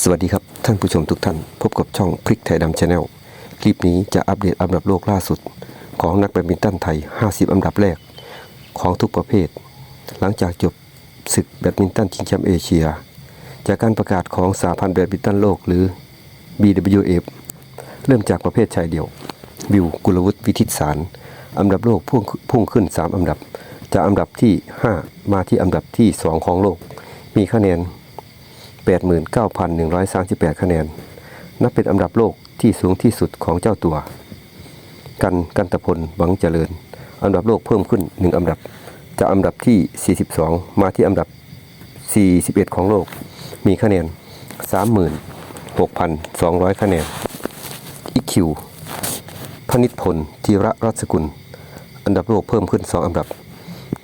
สวัสดีครับ ท่านผู้ชมทุกท่าน พบกับช่องพริกไทยดำชาแนลคลิปนี้จะอัปเดตอันดับโลกล่าสุด ของนักแบดมินตันไทย 50 อันดับแรก ของทุกประเภท หลังจากจบศึกแบดมินตันชิงแชมป์เอเชีย จากการประกาศของสาพันธ์แบดมินตันโลกหรือ BWF เริ่มจากประเภทชายเดี่ยว วิวกุลวุฒิวิทิตสารอันดับโลกพุ่งพุ่งขึ้น 3 อันดับ จากอันดับที่ 5 มาที่อันดับที่ 2 ของโลก มีคะแนน 89,138 คะแนน นับเป็นอันดับโลกที่สูงที่สุดของเจ้าตัว กันกันตะพลหวังเจริญ อันดับโลกเพิ่มขึ้น 1 อันดับ จากอันดับที่ 42 มาที่อันดับ 41 ของโลก มีคะแนน 36,200 คะแนน อีคิวพนิษพลธีระรัศกุล อันดับโลกเพิ่มขึ้น 2 อันดับ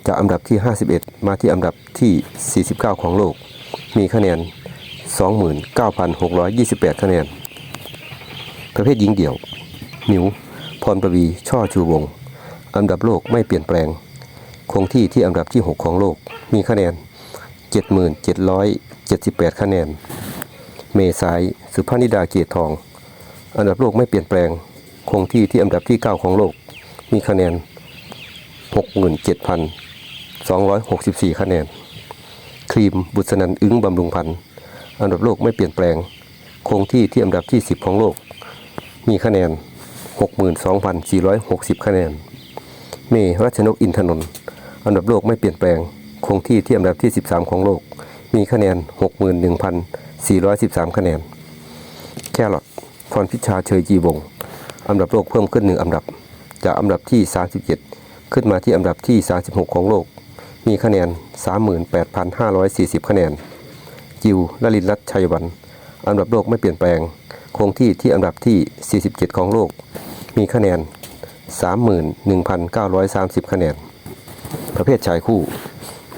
จากอันดับที่ 51 มาที่อันดับที่ 49 ของโลก มีคะแนน 29,628 คะแนน ประเภทหญิงเดี่ยว หมิว พรประวี ช่อชูวง อันดับโลกไม่เปลี่ยนแปลง คงที่ที่อันดับที่ 6 ของโลก มีคะแนน 77,778 คะแนน เมษาย สุภานิดาเกียรติทอง อันดับโลกไม่เปลี่ยนแปลง คงที่ที่อันดับที่ 9 ของโลก มีคะแนน 67,264 คะแนน ครีมบุษนันอึ้งบำรุงพันธ์ อันดับโลกไม่เปลี่ยนแปลง คงที่ที่อันดับที่ 10 ของโลก มีคะแนน 62,460 คะแนน เมรัชนกอินทนนท์อันดับโลกไม่เปลี่ยนแปลง คงที่ที่อันดับที่ 13 ของโลก มีคะแนน 61,413 คะแนน แครอทพรพิชาเชยจีวงอันดับโลกเพิ่มขึ้นหนึ่งอันดับ จากอันดับที่ 37 ขึ้นมาที่อันดับที่ 36 ของโลก มีคะแนน 38,540 คะแนน จิวลลินรัตชัยวัน อันดับโลกไม่เปลี่ยนแปลง คงที่ที่อันดับที่ 47 ของโลก มีคะแนน 31,930 คะแนน ประเภทชายคู่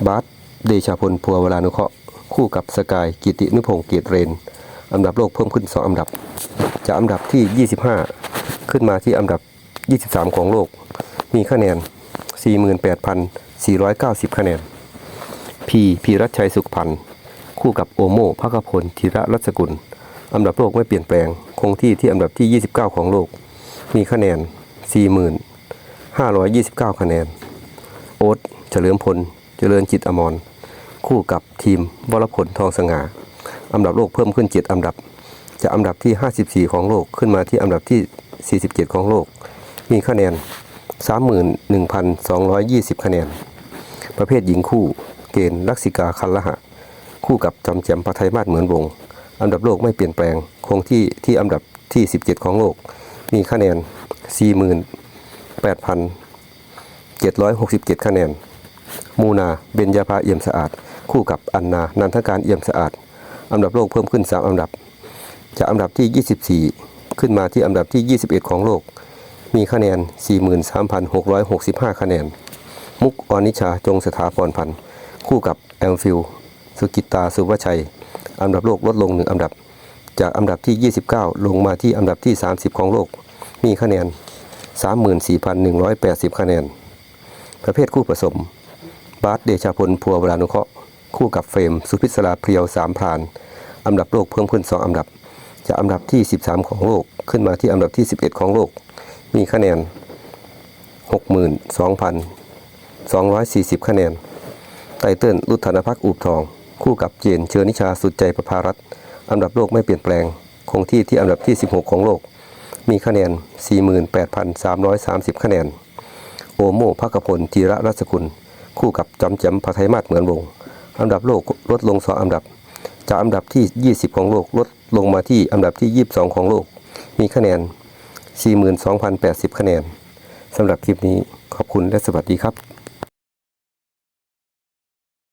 บาสเดชาพลพัวเวลานุเคราะห์คู่กับสกายกิตินุพงศ์เกียรติเรน อันดับโลกเพิ่มขึ้น 2 อันดับ จากอันดับที่ 25 ขึ้นมาที่อันดับ 23 ของโลก มีคะแนน 48,490 คะแนน พีพีรัชชัยสุขพันธ์ คู่กับโอโมภคพลธีระรัศกุล อันดับโลกไม่เปลี่ยนแปลง คงที่ที่อันดับที่ 29 ของโลก มีคะแนน40,529 คะแนน โอ๊ตเฉลิมพล เจริญจิตอมร คู่กับทีมวรพลทองสง่าอันดับโลกเพิ่มขึ้น 7 อันดับ จากอันดับที่ 54 ของโลกขึ้นมาที่อันดับที่ 47 ของโลก มีคะแนน 31,220 คะแนน ประเภทหญิงคู่ เกณฑ์ลักษิกาคันละหะ คู่กับจำแจมปะไทยมาศเหมือนวง อันดับโลกไม่เปลี่ยนแปลง คงที่ที่อันดับที่ 17 ของโลก มีคะแนน 48,767 คะแนน มูนาเบญญาภาเอี่ยมสะอาด คู่กับอันนานันทการเอี่ยมสะอาด อันดับโลกเพิ่มขึ้น 3 อันดับ จากอันดับที่ 24 ขึ้นมาที่อันดับที่ 21 ของโลก มีคะแนน 43,665 คะแนน มุกอนิชาจงสถาพรพันธ์ คู่กับแอมฟิล สุกิตาสุวชัย อันดับโลกลดลงหนึ่งอันดับ จากอันดับที่ 29 ลงมาที่อันดับที่ 30 ของโลก มีคะแนน 34,180 คะแนน ประเภทคู่ผสม บาสเดชาพลพัวเวลานุเคราะห์คู่กับเฟรม สุพิศราเพรียวสามพรานอันดับโลกเพิ่มขึ้น 2 อันดับ จากอันดับที่ 13 ของโลกขึ้นมาที่อันดับที่ 11 ของโลก มีคะแนน 62,240 คะแนน ไตเติ้ลรุทธนพักอูบทอง คู่กับเจนเชอนิชาสุดใจประภารัตอันดับโลกไม่เปลี่ยนแปลง คงที่ที่อันดับที่ 16 ของโลก มีคะแนน 48,330 คะแนน โอโมภคพลจีระรัศกุล คู่กับจำแจมพะไทยมาศเหมือนวง อันดับโลกลดลง2อันดับ จากอันดับที่ 20 ของโลกลดลงมาที่อันดับที่ 22 ของโลก มีคะแนน 42,080 คะแนนสำหรับคลิปนี้ขอบคุณและสวัสดีครับ